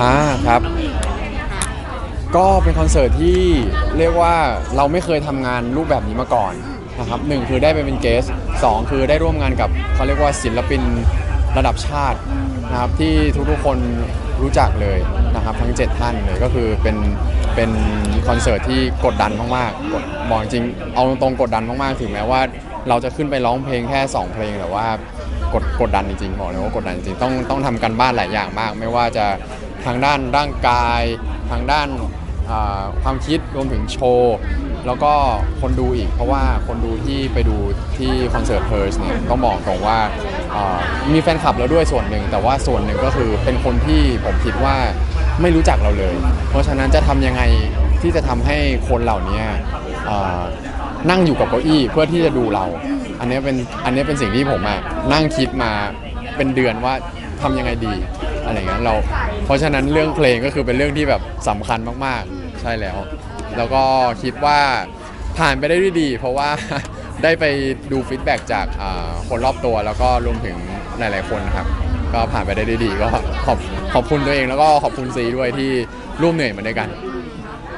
อ่าครับ ก็เป็นคอนเสิร์ตที่เรียกว่าเราไม่เคยทำงานรูปแบบนี้มาก่อนนะครับหนึ่งคือได้ไปเป็นเกสสองคือได้ร่วมงานกับเขาเรียกว่าศิลปินระดับชาตินะครับที่ทุกๆคนรู้จักเลยนะครับทั้ง 7 ท่านเลยก็คือเป็นเป็นคอนเสิร์ตที่กดดันมากๆกดบอกจริงเอาตรงๆกดดันมากๆถึงแม้ว่า เราจะขึ้นไปร้องเพลงแค่ 2 เพลงแต่ว่ากดกดดันจริงๆบอกเลยว่ากดดันจริงๆต้องต้องทำกันบ้านหลายอย่างมาก ไม่ว่าจะ ทางด้านร่างกาย ทางด้านความคิดรวมถึงโชว์ แล้วก็คนดูอีก เพราะว่าคนดูที่ไปดูที่คอนเสิร์ตเพิร์สเนี่ยต้องบอกตรงว่ามีแฟนคลับเราด้วยส่วนหนึ่ง แต่ว่าส่วนหนึ่งก็คือเป็นคนที่ผมคิดว่าไม่รู้จักเราเลย เพราะฉะนั้นจะทำยังไงที่จะทำให้คนเหล่านี้นั่งอยู่กับเก้าอี้เพื่อที่จะดูเรา อันนี้เป็นอันนี้เป็นสิ่งที่ผมอะนั่งคิดมาเป็นเดือนว่าทำยังไงดีอะไรเงี้ยเรา เพราะฉะนั้นเรื่องเพลงก็คือเป็นเรื่องที่แบบสำคัญมากๆ ใช่แล้ว แล้วก็คิดว่าผ่านไปได้ด้วยดี เพราะว่าได้ไปดูฟีดแบ็กจากอ่าคนรอบตัวแล้วก็รวมถึงหลาย ๆ คนครับ ก็ผ่านไปได้ด้วยดีก็ขอบขอบคุณตัวเองแล้วก็ขอบคุณซีด้วยที่ร่วมเหนื่อยมาด้วยกัน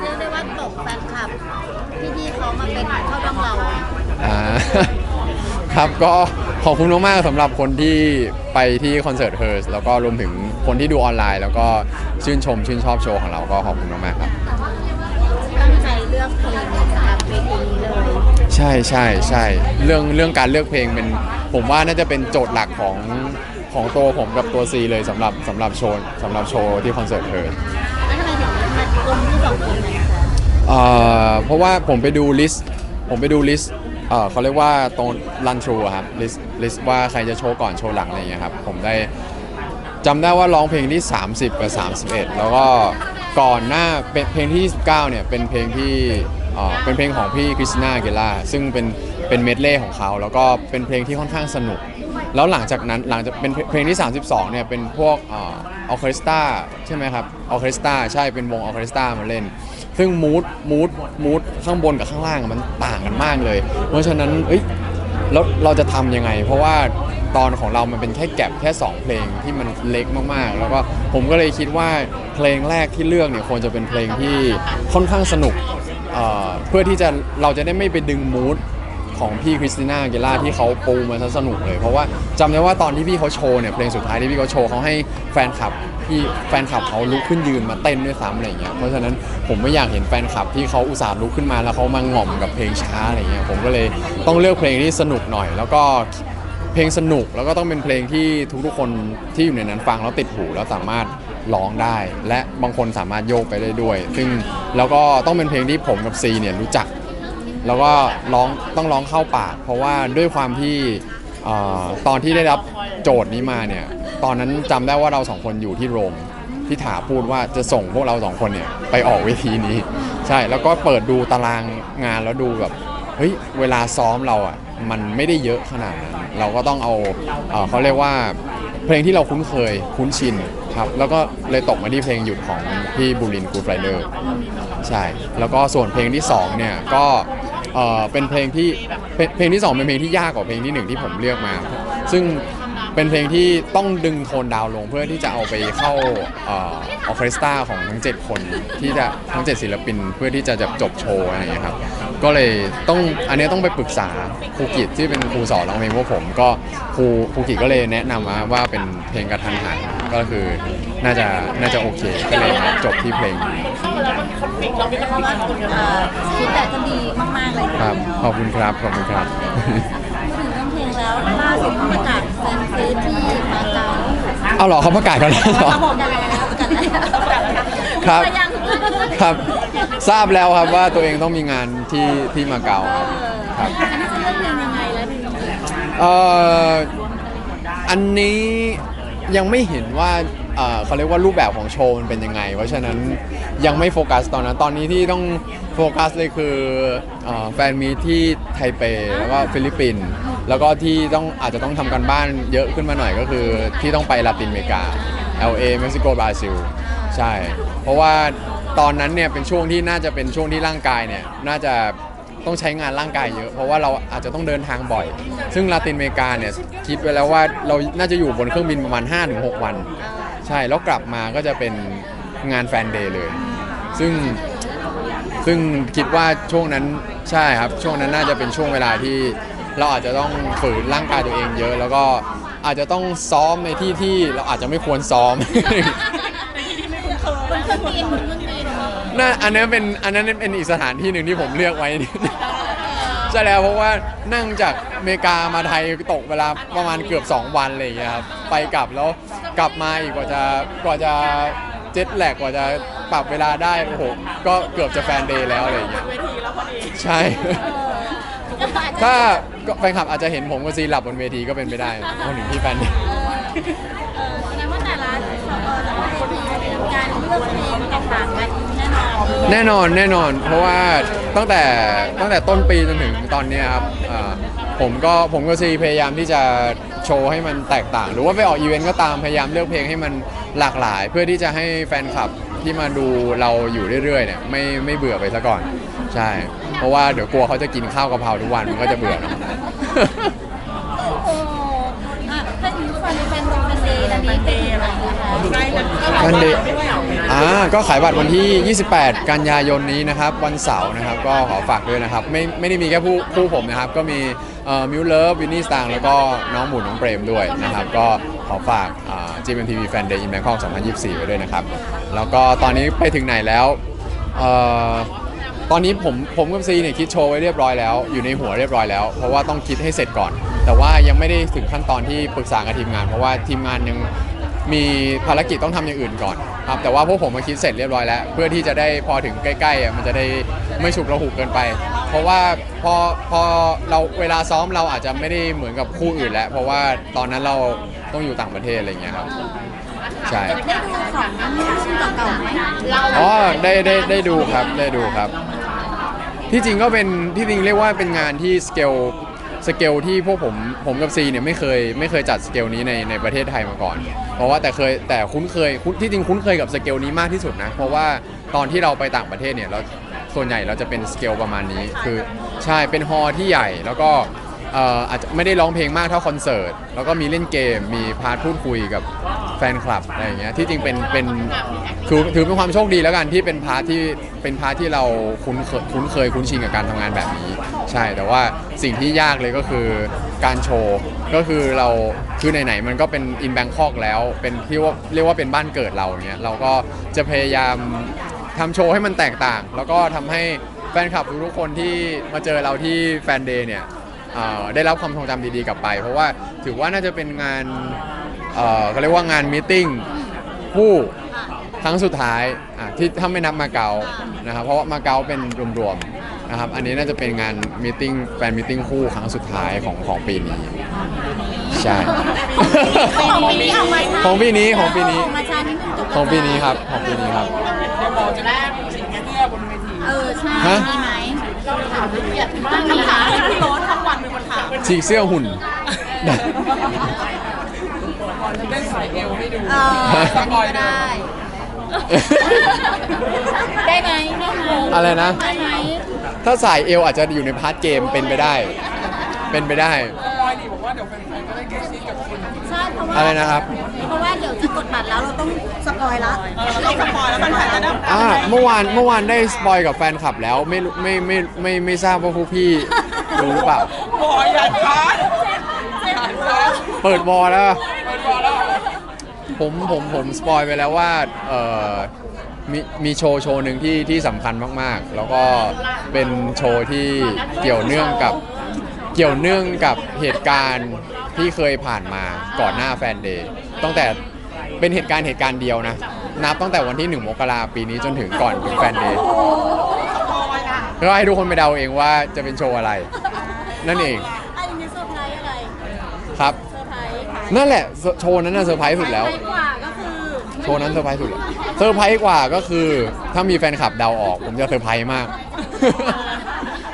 เรียกได้ว่าตกแฟนคลับที่พี่เขามาเป็นเข้าร่วมเราอ่าครับก็ขอบคุณมากๆสำหรับคนที่ไปที่คอนเสิร์ตเฮิร์สแล้วก็รวมถึง คนที่ดูออนไลน์ แล้วก็ชื่นชมชื่นชอบโชว์ของเราก็ขอบคุณมากๆครับ ตั้งใจเลือกเพลงสำหรับเวทีนี้เลย ใช่ใช่ใช่เรื่องเรื่องการเลือกเพลงเป็นผมว่าน่าจะเป็นโจทย์หลักของของตัวผมกับตัวซีเลยสำหรับสำหรับโชว์สำหรับโชว์ที่คอนเสิร์ตเฮิร์สแล้วทำไมถึงมากลมที่สองคนนั้นคะเอ่อเพราะว่าผมไปดูลิสต์ผมไปดูลิสต์เอ่อเขาเรียกว่าตรงรันทรูครับลิสต์ลิสต์ว่าใครจะโชว์ก่อนโชว์หลังอะไรอย่างเงี้ยครับผมได้ จำได้ว่าร้องเพลงที่ 30 กับ 31 แล้วก็ก่อนหน้าเป็นเพลงที่ 29 เนี่ยเป็นเพลงที่เอ่อเป็นเพลงของพี่คริสติน่าเกล่าซึ่งเป็นเป็นเมดเล่ของเขาแล้วก็เป็นเพลงที่ค่อนข้างสนุก แล้วหลังจากนั้นหลังจากเป็นเพลงที่ 32 เนี่ยเป็นพวกเออเคสตราใช่ไหมครับออเคสตราใช่เป็นวงออเคสตรามาเล่น ซึ่งมูดมูดมูดข้างบนกับข้างล่างอะมันต่างกันมากเลย เพราะฉะนั้นเอ้ย แล้วเราจะทำยังไง เพราะว่า ตอนของเรามันเป็นแค่แก็บแค่ 2 เพลงที่มันเล็กมากๆ แล้วก็ผมก็เลยคิดว่าเพลงแรกที่เลือกเนี่ยควรจะเป็นเพลงที่ค่อนข้างสนุกเอ่อเพื่อที่จะเราจะได้ไม่ไปดึงมูดของพี่คริสติน่าเกล่าที่เขาปูมาซะสนุกเลย เพราะว่าจำได้ว่าตอนที่พี่เขาโชว์เนี่ยเพลงสุดท้ายที่พี่เขาโชว์เขาให้แฟนคลับพี่แฟนคลับเขาลุกขึ้นยืนมาเต้นด้วยซ้ำอะไรเงี้ยเพราะฉะนั้นผมไม่อยากเห็นแฟนคลับที่เขาอุตส่าห์ลุกขึ้นมาแล้วเขามาหง่อมกับเพลงช้าอะไรเงี้ยผมก็เลยต้องเลือกเพลงที่สนุกหน่อย แล้วก็ เพลงสนุกแล้วก็ต้องเป็นเพลงที่ทุกๆคนที่อยู่ในนั้นฟังแล้วติดหูแล้วสามารถร้องได้ และบางคนสามารถโยกไปได้ด้วย ซึ่งแล้วก็ต้องเป็นเพลงที่ผมกับซีเนี่ยรู้จัก แล้วก็ร้องต้องร้องเข้าปาก เพราะว่าด้วยความที่เอ่อตอนที่ได้รับโจทย์นี้มาเนี่ยตอนนั้นจำได้ว่าเราสองคนอยู่ที่โรมพี่ถาพูดว่าจะส่งพวกเราสองคนเนี่ยไปออกเวทีนี้ ใช่แล้วก็เปิดดูตารางงานแล้วดูแบบ เฮ้ยเวลาซ้อมเราอะมันไม่ได้เยอะขนาดนั้นเราก็ต้องเอาเอ่อเขาเรียกว่าเพลงที่เราคุ้นเคยคุ้นชินครับแล้วก็เลยตกมาที่เพลงหยุดของพี่บุรินกูดไรเดอร์ใช่แล้วก็ส่วนเพลงที่2เนี่ยก็เอ่อเป็นเพลงที่เป็นเพลงที่2เป็นเพลงที่ยากกว่าเพลงที่1ที่ผมเลือกมา ซึ่งเป็นเพลงที่ต้องดึงโทนดาวลงเพื่อที่จะเอาไปเข้าเออเคสตราของทั้ง 7 คนที่จะทั้ง 7 ศิลปินเพื่อที่จะจบโชว์อะไรอย่างเงี้ยครับ ก็เลยต้องอันนี้ต้องไปปรึกษาครูกิจที่เป็นครูสอนร้องเพลงพวกผมก็ครูครูกิจก็เลยแนะนำมาว่าเป็นเพลงกระทันหันก็คือน่าจะน่าจะโอเคก็เลยจบที่เพลงนี้เพราะว่าฟีดแบ็กก็ดีมากๆเลยครับขอบคุณครับขอบคุณครับถึงเรื่องเพลงแล้วล่าสุดประกาศแฟนเฟสที่มาเก๊าเอาเหรอเขาประกาศกันแล้วเหรอเขาบอกกันแล้วประกาศแล้วประกาศแล้วครับแต่ยังครับ ทราบแล้วครับว่าตัวเองต้องมีงานที่ที่มาเก๊าครับอันนี้จะเลือกเพลงยังไงแล้วเพลงนี้เอ่ออันนี้ยังไม่เห็นว่าเอ่อเขาเรียกว่ารูปแบบของโชว์มันเป็นยังไง เพราะฉะนั้นยังไม่โฟกัสตอนนั้นตอนนี้ที่ต้องโฟกัสเลยคือเอ่อแฟนมีตที่ไทเปแล้วก็ฟิลิปปินส์แล้วก็ที่ต้องอาจจะต้องทำกันบ้านเยอะขึ้นมาหน่อยก็คือที่ต้องไปลาตินอเมริกา LA เม็กซิโกบราซิลใช่ เพราะว่า ตอนนั้นเนี่ยเป็นช่วงที่น่าจะเป็นช่วงที่ร่างกายเนี่ยน่าจะต้องใช้งานร่างกายเยอะ เพราะว่าเราอาจจะต้องเดินทางบ่อย ซึ่งลาตินอเมริกาเนี่ยคิดไว้แล้วว่าเราน่าจะอยู่บนเครื่องบินประมาณ 5-6 วัน ใช่แล้วกลับมาก็จะเป็นงานแฟนเดย์เลย ซึ่งซึ่งคิดว่าช่วงนั้นใช่ครับ ช่วงนั้นน่าจะเป็นช่วงเวลาที่เราอาจจะต้องฝืนร่างกายตัวเองเยอะ แล้วก็อาจจะต้องซ้อมในที่ที่เราอาจจะไม่ควรซ้อมบนเครื่องบิน นเครื่องบินน่าอันนั้นเป็นอันนั้นเป็นอีกสถานที่หนึ่งที่ผมเลือกไว้ ใช่แล้วเพราะว่านั่งจากอเมริกามาไทยตกเวลาประมาณเกือบ 2 วันอะไรอย่างเงี้ยครับไปกลับแล้วกลับมาอีกกว่าจะกว่าจะเจ็ตแลกกว่าจะปรับเวลาได้โอ้โหก็เกือบจะแฟนเดย์แล้วอะไรอย่างเงี้ยเวทีแล้วพอดีใช่ก็อาจจะถ้าก็แฟนคลับอาจจะเห็นผมกับซีหลับบนเวทีก็เป็นไปได้คนหนึ่งที่แฟนเดย์เออแสดงว่า การเลือกเพลงแตกต่างกันแน่นอนแน่นอนแน่นอน เพราะว่าตั้งแต่ตั้งแต่ต้นปีจนถึงตอนเนี้ยครับอ่าผมก็ผมกับซีพยายามที่จะโชว์ให้มันแตกต่าง หรือว่าไปออกอีเวนต์ก็ตามพยายามเลือกเพลงให้มันหลากหลาย เพื่อที่จะให้แฟนคลับที่มาดูเราอยู่เรื่อยๆเนี่ยไม่ไม่เบื่อไปซะก่อน ใช่ เพราะว่าเดี๋ยวกลัวเขาจะกินข้าวกะเพราทุกวันมันก็จะเบื่อเนอะ โอ้อะถ้าถึงแฟนแฟนแฟนเดย์อันนี้เป็นอะไรนะคะได้นะ วันเดย์อ่าก็ขายบัตรวันที่ 28 กันยายนนี้นะครับ วันเสาร์นะครับ ก็ขอฝากด้วยนะครับ ไม่ไม่ได้มีแค่ผู้คู่ผมนะครับ ก็มีมิวเลิฟวินนี่สตางแล้วก็น้องหมูน้องเปรมด้วยนะครับ ก็ขอฝากจีเอ็มทีวีแฟนเดย์อินแบงคอก2024 ไว้ด้วยนะครับ แล้วก็ตอนนี้ไปถึงไหนแล้วเอ่อตอนนี้ผมผมกับซีเนี่ยคิดโชว์ไว้เรียบร้อยแล้วอยู่ในหัวเรียบร้อยแล้ว เพราะว่าต้องคิดให้เสร็จก่อน แต่ว่ายังไม่ได้ถึงขั้นตอนที่ปรึกษากับทีมงาน เพราะว่าทีมงานยัง มีภารกิจต้องทำอย่างอื่นก่อนครับแต่ว่าพวกผมมาคิดเสร็จเรียบร้อยแล้ว เพื่อที่จะได้พอถึงใกล้ๆอะมันจะได้ไม่ฉุกระหุกเกินไป เพราะว่าพอพอเราเวลาซ้อมเราอาจจะไม่ได้เหมือนกับคู่อื่นแล้ว เพราะว่าตอนนั้นเราต้องอยู่ต่างประเทศอะไรอย่างเงี้ยครับ ใช่ ได้ดูของชิ้นเก่าๆไหมเราอ๋อได้ได้ได้ดูครับได้ดูครับ ที่จริงก็เป็นที่จริงเรียกว่าเป็นงานที่สเกล สเกลที่พวกผมผมกับซีเนี่ยไม่เคยไม่เคยจัดสเกลนี้ในในประเทศไทยมาก่อน เพราะว่าแต่เคยแต่คุ้นเคยคุ้นที่จริงคุ้นเคยกับสเกลนี้มากที่สุดนะเพราะว่าตอนที่เราไปต่างประเทศเนี่ยเราส่วนใหญ่เราจะเป็นสเกลประมาณนี้คือใช่เป็นฮอล์ที่ใหญ่แล้วก็อาจจะไม่ได้ร้องเพลงมากเท่าคอนเสิร์ต แล้วก็มีเล่นเกม มีพาร์ทพูดคุยกับแฟนคลับอะไรอย่างเงี้ย ที่จริงเป็นเป็นคือถือเป็นความโชคดีแล้วกันที่เป็นพาร์ทที่เป็นพาร์ทที่เราคุ้นเคยคุ้นเคยคุ้นชินกับการทำงานแบบนี้ ใช่ แต่ว่าสิ่งที่ยากเลยก็คือการโชว์ ก็คือเราคือไหนๆมันก็เป็นอินแบงคอกแล้ว เป็นที่ว่าเรียกว่าเป็นบ้านเกิดเราเนี้ยเราก็จะพยายามทำโชว์ให้มันแตกต่าง แล้วก็ทำให้แฟนคลับทุกๆคนที่มาเจอเราที่แฟนเดย์เนี่ยเอ่อได้รับความทรงจำดีๆกลับไป เพราะว่าถือว่าน่าจะเป็นงานเอ่อเขาเรียกว่างานมีติ้งคู่ ครั้งสุดท้ายอะที่ถ้าไม่นับมาเก๊านะครับเพราะว่ามาเก๊าเป็นรวมๆ นะครับอันนี้น่าจะเป็นงานมีติ้งแฟนมีติ้งคู่ครั้งสุดท้ายของของปีนี้ ใช่ ของปีนี้เอามาของปีนี้ของปีนี้เอามาชานิดนึงจบของปีนี้ครับของปีนี้ครับเดี๋ยวหมอจะได้สิ่งเงี้ยบนเวทีเออใช่ฮะมีไหมเราถามละเอียดมากคำถามที่โรสทั้งวันเป็นคนถามฉีกเสื้อหุ่นเล่นสายเอวให้ดูเอออันนี้ก็ได้ได้ไหมได้ไหมอะไรนะได้ไหม ถ้าสายเอวอาจจะอยู่ในพาร์ทเกมเป็นไปได้ เป็นไปได้ บอยดีบอกว่าเดี๋ยวแฟนๆก็ได้เกสซิกับคุณใช่เพราะว่าอะไรนะครับ เพราะว่าเดี๋ยวจะกดบัตรแล้วเราต้องสปอยละเราสปอยแล้วแฟนๆจะได้อ่าเมื่อวานเมื่อวานได้สปอยกับแฟนคลับแล้วไม่รู้ไม่ไม่ไม่ไม่ทราบว่าพวกพี่รู้หรือเปล่า บอยอย่าช้าอย่าช้าเปิดวอลแล้ว เปิดบอลแล้วผมผมผมสปอยไปแล้วว่าเอ่อ มีมีโชว์โชว์หนึ่งที่ที่สำคัญมากๆ แล้วก็เป็นโชว์ที่เกี่ยวเนื่องกับเกี่ยวเนื่องกับเหตุการณ์ที่เคยผ่านมาก่อนหน้าแฟนเดย์ตั้งแต่เป็นเหตุการณ์เหตุการณ์เดียวนะ นับตั้งแต่วันที่ 1 มกราปีนี้จนถึงก่อนถึงแฟนเดย์ก็ให้ทุกคนไปเดาเองว่าจะเป็นโชว์อะไร นั่นเองอันนี้เซอร์ไพรส์อะไรครับเซอร์ไพรส์นั่นแหละโชว์นั้นน่ะเซอร์ไพรส์สุดแล้วเซอร์ไพรส์กว่าก็คือ โชว์นั้นเซอร์ไพรส์สุดเลยเซอร์ไพรส์กว่าก็คือ ถ้ามีแฟนคลับเดาออก ผมจะเซอร์ไพรส์มาก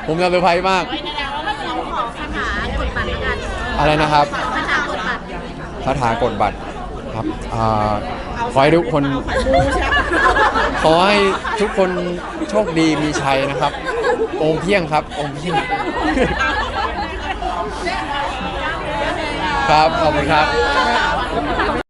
ผมจะเซอร์ไพรส์มากแสดงว่าเราขอคาถากดบัตรแล้วกันอะไรนะครับ คาถากดบัตรคาถากดบัตรครับอ่าขอให้ทุกคนขอให้ทุกคนโชคดีมีชัยนะครับโอมเพียงครับโอมเพียง ครับ ขอบคุณครับ